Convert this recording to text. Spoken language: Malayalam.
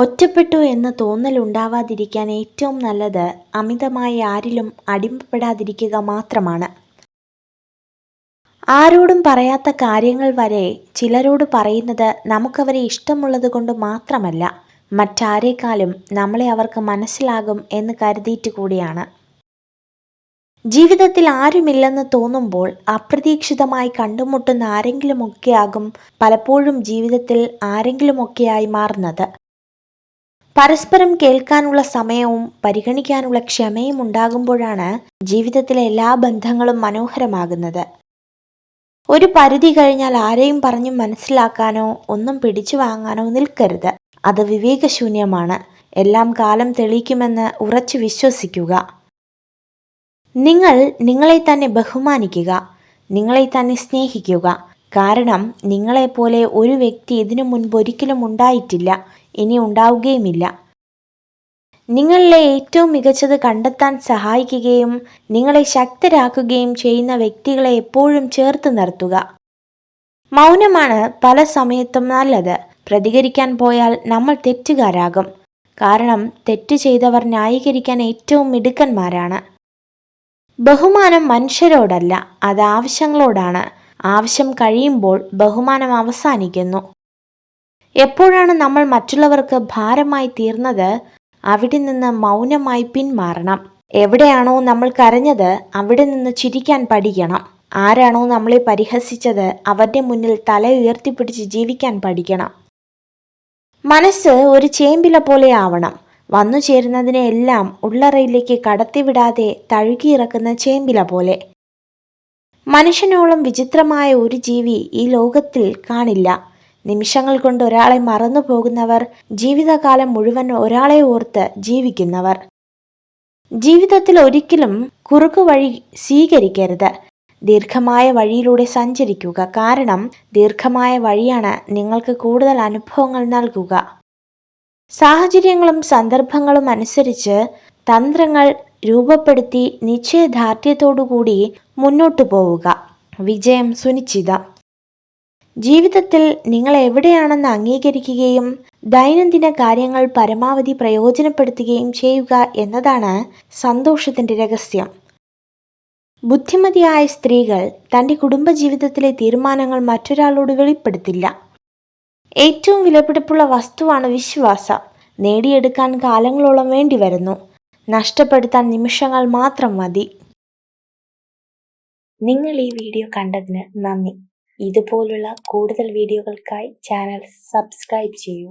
ഒറ്റപ്പെട്ടു എന്ന തോന്നലുണ്ടാവാതിരിക്കാൻ ഏറ്റവും നല്ലത് അമിതമായി ആരിലും അടിമപ്പെടാതിരിക്കുക മാത്രമാണ്. ആരോടും പറയാത്ത കാര്യങ്ങൾ വരെ ചിലരോട് പറയുന്നത് നമുക്കവരെ ഇഷ്ടമുള്ളത് കൊണ്ട് മാത്രമല്ല മറ്റാരേക്കാളും നമ്മളെ അവർക്ക് മനസ്സിലാകും എന്ന് കരുതിയിട്ട് കൂടിയാണ്. ജീവിതത്തിൽ ആരുമില്ലെന്ന് തോന്നുമ്പോൾ അപ്രതീക്ഷിതമായി കണ്ടുമുട്ടുന്ന ആരെങ്കിലുമൊക്കെയാകും പലപ്പോഴും ജീവിതത്തിൽ ആരെങ്കിലുമൊക്കെയായി മാറുന്നത്. പരസ്പരം കേൾക്കാനുള്ള സമയവും പരിഗണിക്കാനുള്ള ക്ഷമയും ഉണ്ടാകുമ്പോഴാണ് ജീവിതത്തിലെ എല്ലാ ബന്ധങ്ങളും മനോഹരമാകുന്നത്. ഒരു പരിധി കഴിഞ്ഞാൽ ആരെയും പറഞ്ഞു മനസ്സിലാക്കാനോ ഒന്നും പിടിച്ചു വാങ്ങാനോ നിൽക്കരുത്. അത് വിവേകശൂന്യമാണ്. എല്ലാം കാലം തെളിയിക്കുമെന്ന് ഉറച്ചു വിശ്വസിക്കുക. നിങ്ങൾ നിങ്ങളെ തന്നെ ബഹുമാനിക്കുക. നിങ്ങളെ തന്നെ സ്നേഹിക്കുക. കാരണം നിങ്ങളെപ്പോലെ ഒരു വ്യക്തി ഇതിനു മുൻപ് ഒരിക്കലും ഉണ്ടായിട്ടില്ല ഇനി ഉണ്ടാവുകയുമില്ല. നിങ്ങളിലെ ഏറ്റവും മികച്ചത് കണ്ടെത്താൻ സഹായിക്കുകയും നിങ്ങളെ ശക്തരാക്കുകയും ചെയ്യുന്ന വ്യക്തികളെ എപ്പോഴും ചേർത്ത് നിർത്തുക. മൗനമാണ് പല സമയത്തും നല്ലത്. പ്രതികരിക്കാൻ പോയാൽ നമ്മൾ തെറ്റുകാരാകും. കാരണം തെറ്റ് ചെയ്തവർ ന്യായീകരിക്കാൻ ഏറ്റവും മിടുക്കന്മാരാണ്. ബഹുമാനം മനുഷ്യരോടല്ല അത് ആവശ്യങ്ങളോടാണ്. ആവശ്യം കഴിയുമ്പോൾ ബഹുമാനം അവസാനിക്കുന്നു. എപ്പോഴാണ് നമ്മൾ മറ്റുള്ളവർക്ക് ഭാരമായി തീർന്നത്? അവിടെ നിന്ന് മൗനമായി പിന്മാറണം. എവിടെയാണോ നമ്മൾ കരഞ്ഞത് അവിടെ നിന്ന് ചിരിക്കാൻ പഠിക്കണം. ആരാണോ നമ്മളെ പരിഹസിച്ചത് അവരുടെ മുന്നിൽ തല ഉയർത്തിപ്പിടിച്ച് ജീവിക്കാൻ പഠിക്കണം. മനസ്സ് ഒരു ചേമ്പില പോലെ ആവണം. വന്നു ചേരുന്നതിനെ എല്ലാം ഉള്ളറയിലേക്ക് കടത്തിവിടാതെ തഴുകിയിറക്കുന്ന ചേമ്പില പോലെ. മനുഷ്യനോളം വിചിത്രമായ ഒരു ജീവി ഈ ലോകത്തിൽ കാണില്ല. നിമിഷങ്ങൾ കൊണ്ട് ഒരാളെ മറന്നു പോകുന്നവർ ജീവിതകാലം മുഴുവൻ ഒരാളെ ഓർത്ത് ജീവിക്കുന്നവർ. ജീവിതത്തിൽ ഒരിക്കലും കുറുക്കു വഴി സ്വീകരിക്കരുത്. ദീർഘമായ വഴിയിലൂടെ സഞ്ചരിക്കുക. കാരണം ദീർഘമായ വഴിയാണ് നിങ്ങൾക്ക് കൂടുതൽ അനുഭവങ്ങൾ നൽകുക. സാഹചര്യങ്ങളും സന്ദർഭങ്ങളും അനുസരിച്ച് തന്ത്രങ്ങൾ രൂപപ്പെടുത്തി നിശ്ചയദാർഢ്യത്തോടുകൂടി മുന്നോട്ടു പോവുക. വിജയം സുനിശ്ചിതം. ജീവിതത്തിൽ നിങ്ങൾ എവിടെയാണെന്ന് അംഗീകരിക്കുകയും ദൈനംദിന കാര്യങ്ങൾ പരമാവധി പ്രയോജനപ്പെടുത്തുകയും ചെയ്യുക എന്നതാണ് സന്തോഷത്തിന്റെ രഹസ്യം. ബുദ്ധിമതിയായ സ്ത്രീകൾ തന്റെ കുടുംബജീവിതത്തിലെ തീരുമാനങ്ങൾ മറ്റൊരാളോട് വെളിപ്പെടുത്തില്ല. ഏറ്റവും വിലപിടിപ്പുള്ള വസ്തുവാണ് വിശ്വാസം. നേടിയെടുക്കാൻ കാലങ്ങളോളം വേണ്ടി വരുന്നു നഷ്ടപ്പെടുത്താൻ നിമിഷങ്ങൾ മാത്രം മതി. നിങ്ങൾ ഈ വീഡിയോ കണ്ടതിന് നന്ദി. ഇതുപോലുള്ള കൂടുതൽ വീഡിയോകൾക്കായി ചാനൽ സബ്സ്ക്രൈബ് ചെയ്യൂ.